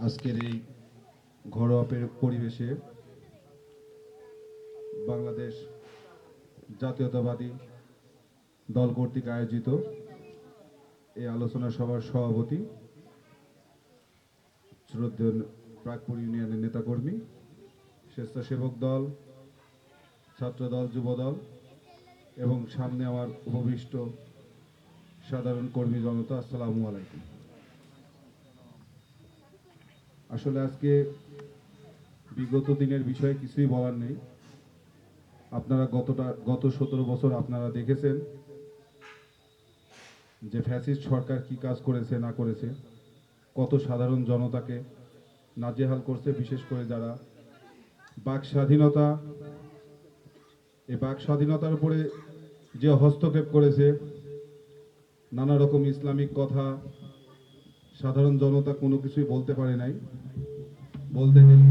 আজকের এই ঘরোয়া পরিবেশে বাংলাদেশ জাতীয়তাবাদী দল কর্তৃক আয়োজিত এই আলোচনা সভার সভাপতি শ্রদ্ধেয় প্রাগপুর ইউনিয়নের নেতাকর্মী, স্বেচ্ছাসেবক দল, ছাত্রদল যুবদল এবং সামনে আমার উপবিষ্ট সাধারণ কর্মী জনতা, আসসালামু আলাইকুম। আসলে আজকে বিগত দিনের বিষয়ে কিছুই বলার নেই। আপনারা গতটা, গত সতেরো বছর আপনারা দেখেছেন যে ফ্যাসিস্ট সরকার কি কাজ করেছে, না করেছে। কত সাধারণ জনতাকে নাজেহাল করছে, বিশেষ করে যারা বাক স্বাধীনতা এই বাক স্বাধীনতার উপরে যে হস্তক্ষেপ করেছে নানা রকম ইসলামিক কথা সাধারণ জনতা কোনো কিছুই বলতে পারে নাই। বলতে গেলে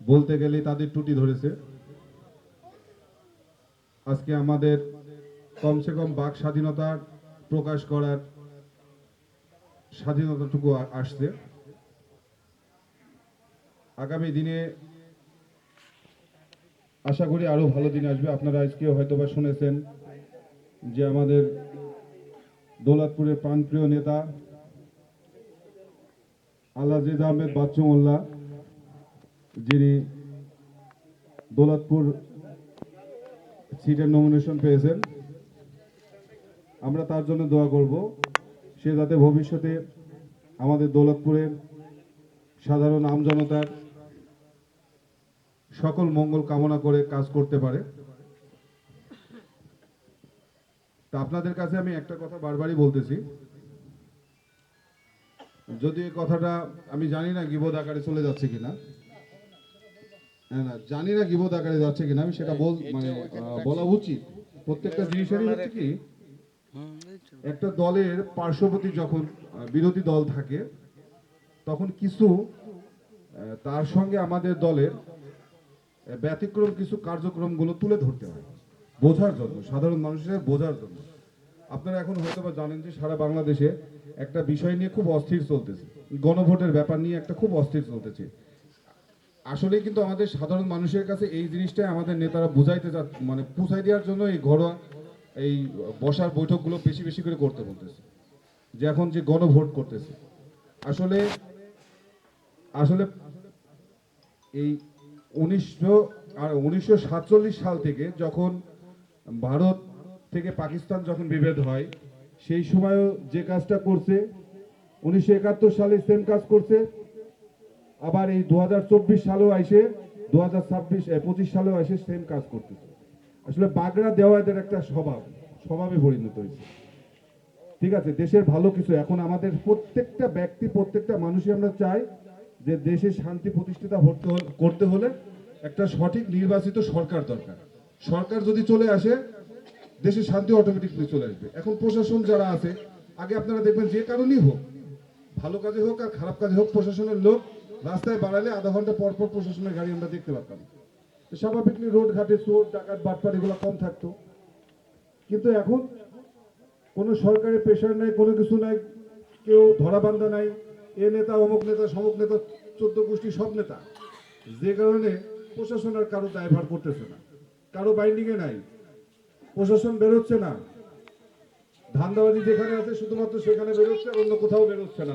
বলতে গেলে তাদের টুটি ধরেছে। আজকে আমাদের কমসে কম বাক স্বাধীনতা প্রকাশ করার স্বাধীনতাটুকু আসছে। আগামী দিনে আশা করি আরও ভালো দিন আসবে। আপনারা আজকে হয়তোবা শুনেছেন যে আমাদের দৌলতপুরের প্রাণপ্রিয় নেতা আল্লাজিদ আহমেদ বাচ্চু মোল্লা যিনি দৌলতপুর সিটের নমিনেশন পেয়েছেন, আমরা তার জন্য দোয়া করব। সে যাতে ভবিষ্যতে আমাদের দৌলতপুরের সাধারণ আমজনতার সকল মঙ্গল কামনা করে কাজ করতে পারে। তা আপনাদের কাছে আমি একটা কথা বারবারই বলতেছি। যদি এই কথাটা আমি জানি না গিবোধ আকারে চলে যাচ্ছে কিনা। না, জানি না গিবোধ আকারে যাচ্ছে কিনা আমি সেটা বল মানে বলা উচিত। প্রত্যেকটা জিনিসেরই হচ্ছে কি একটা দলের পার্শ্ববর্তী যখন বিরোধী দল থাকে তখন কিছু তার সঙ্গে আমাদের দলের ব্যতিক্রম কিছু কার্যক্রমগুলো তুলে ধরতে হয়। বোঝার জন্য, সাধারণ মানুষের বোঝার জন্য। আপনারা এখন হয়তো বা জানেন যে সারা বাংলাদেশে একটা বিষয় নিয়ে খুব অস্থির চলতেছে। গণভোটের ব্যাপার নিয়ে একটা খুব অস্থির চলতেছে। আসলে কিন্তু আমাদের সাধারণ মানুষের কাছে এই জিনিসটাই আমাদের নেতারা বুঝাইতে যা মানে পুষাই দেওয়ার জন্য এই ঘরোয়া, এই বসার বৈঠকগুলো বেশি বেশি করে করতে বলতেছে। যে এখন যে গণভোট করতেছে। আসলে আসলে এই উনিশশো, আর উনিশশো সাতচল্লিশ সাল থেকে যখন ভারত থেকে পাকিস্তান যখন বিভেদ হয়, সেই সময়ও যে কাজটা করছে, উনিশশো একাত্তর সালে সেম কাজ করছে, আবার এই দু সালেও এসে দু হাজার ছাব্বিশ পঁচিশ সালেও এসে সেম কাজ করতেছে। আসলে বাগড়া দেওয়া এদের একটা স্বভাব, স্বভাবে পরিণত হয়েছে। ঠিক আছে, দেশের ভালো কিছু। এখন আমাদের প্রত্যেকটা ব্যক্তি, প্রত্যেকটা মানুষই আমরা চাই যে দেশে শান্তি প্রতিষ্ঠিতা করতে হলে একটা সঠিক নির্বাচিত সরকার দরকার। সরকার যদি চলে আসে, দেশে শান্তি অটোমেটিকলি চলে আসবে। এখন প্রশাসন যারা আছে, আগে আপনারা দেখবেন যে কারণেই হোক, ভালো কাজে হোক আর খারাপ কাজে হোক, প্রশাসনের লোক রাস্তায় বাড়ালে আধা ঘণ্টা পর পর প্রশাসনের গাড়ি আমরা দেখতে পারতাম। স্বাভাবিকলি রোড ঘাটে চোর, ডাকাত বাটপার এগুলো কম থাকতো। কিন্তু এখন কোনো সরকারের প্রেশার নাই, কোনো কিছু নাই, কেউ ধরাবান্ধা নাই, এ নেতা, অমুক নেতা, সমুক নেতা, চোদ্দ গোষ্ঠী সব নেতা। যে কারণে প্রশাসন আর কারও দায়ভার করতেছে না। কারও বাইন্ডিং এ নাই। প্রশাসন বেরোচ্ছে না। ধান্দাবাজি যেখানে আছে, শুধুমাত্র সেখানে বেরোচ্ছে, অন্য কোথাও বেরোচ্ছে না।